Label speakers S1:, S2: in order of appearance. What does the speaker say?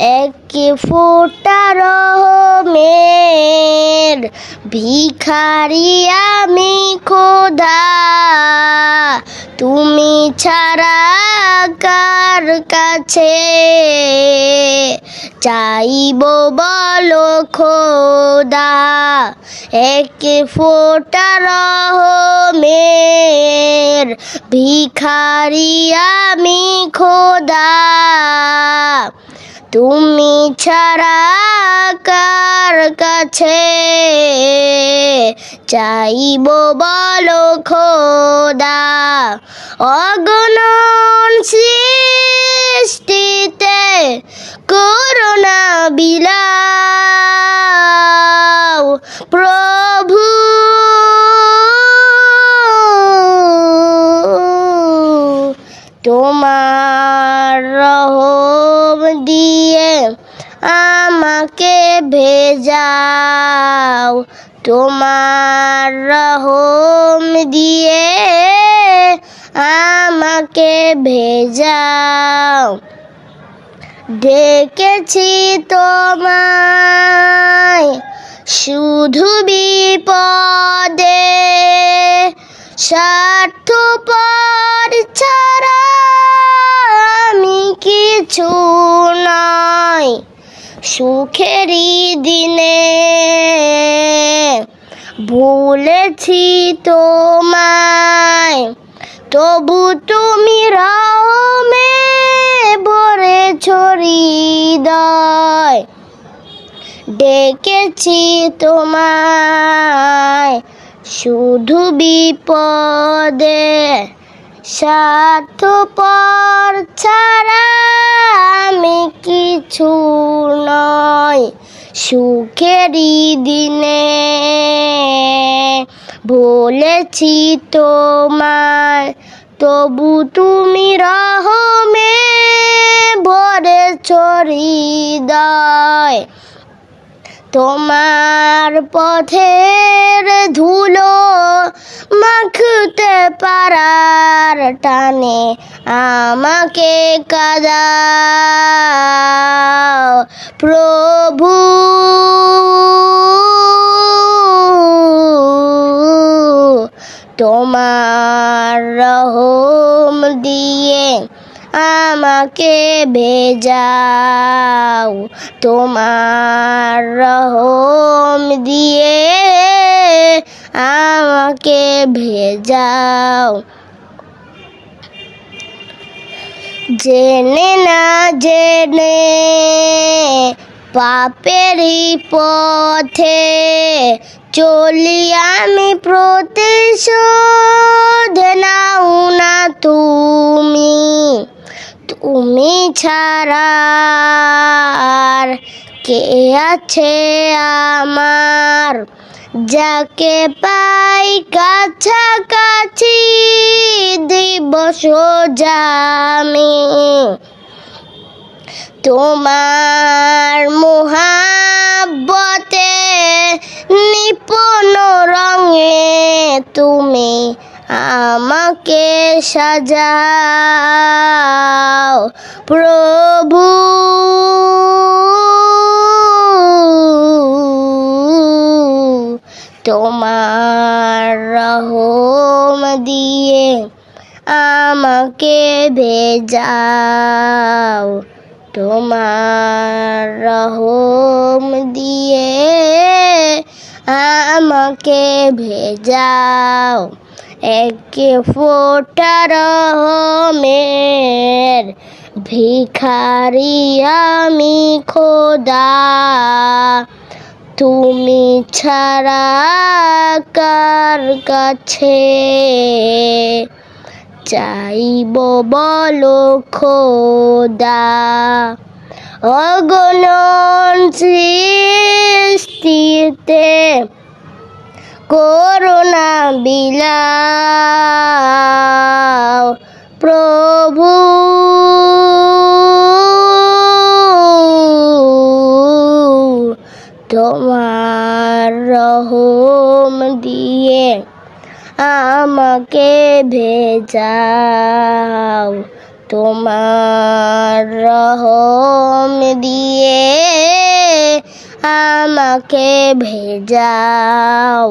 S1: এক ফোঁটা রহমের ভিখারি আমি খোদা। তুমি ছাড়া কার কাছে? চাইব বলো খোদা, এক ফোঁটা রহমের ভিখারি আমি খোদা। তুমি ছাড়া কার কাছে চাইব বলো খোদা? অগণন সৃষ্টিতে করোনা বিলাও রহম দিয়ে আমাকে ভেজাও তোমার রহম দিয়ে আমাকে ভেজাও। ডেকেছি তোমায় শুধু বিপদে স্বার্থপর কিছু নাই। সুখেরই দিনে ভুলেছি তোমায়, তবু তুমি রমে ভরে হৃদয়। ডেকেছি তোমায় শুধু বিপদে স্বার্থপর ছাড়া আমি কিছু নয়। সুখেরই দিনে বলেছি তোমায়, তবু তুমি রহমে ভরে হৃদয়। তোমার পথের ধুলো মাখতে পারার টানে আমাকে কাদাও প্রভু। তোমার রহম দিয়ে আমাকে ভেজাও। তোমার রহম দিয়ে আমাকে ভেজাও। জেনে না জেনে পাপেরই পথে চলি আমি প্রতিশোধ নাও না তুমি। তুমি ছাড়া আর কে আছে আমার? যাকে পাই দিবস জামি তোমার মোহাব্বতে নিপুণ রঙে তুমি আমাকে সাজাও প্রভু। তোমার রহম দিয়ে আমাকে ভেজাও, তোমার রহম দিয়ে আমাকে ভেজাও। এক ফোটা রহমের ভিখারি আমি খোদা। তুমি ছাড়া কার কাছে চাইব বলো খোদা। অগণন সৃষ্টিতে করোনা বিলাও। প্রভু তোমার রহম দিয়ে আমাকে ভেজাও তোমার রহম দিয়ে আমাকে ভেজাও।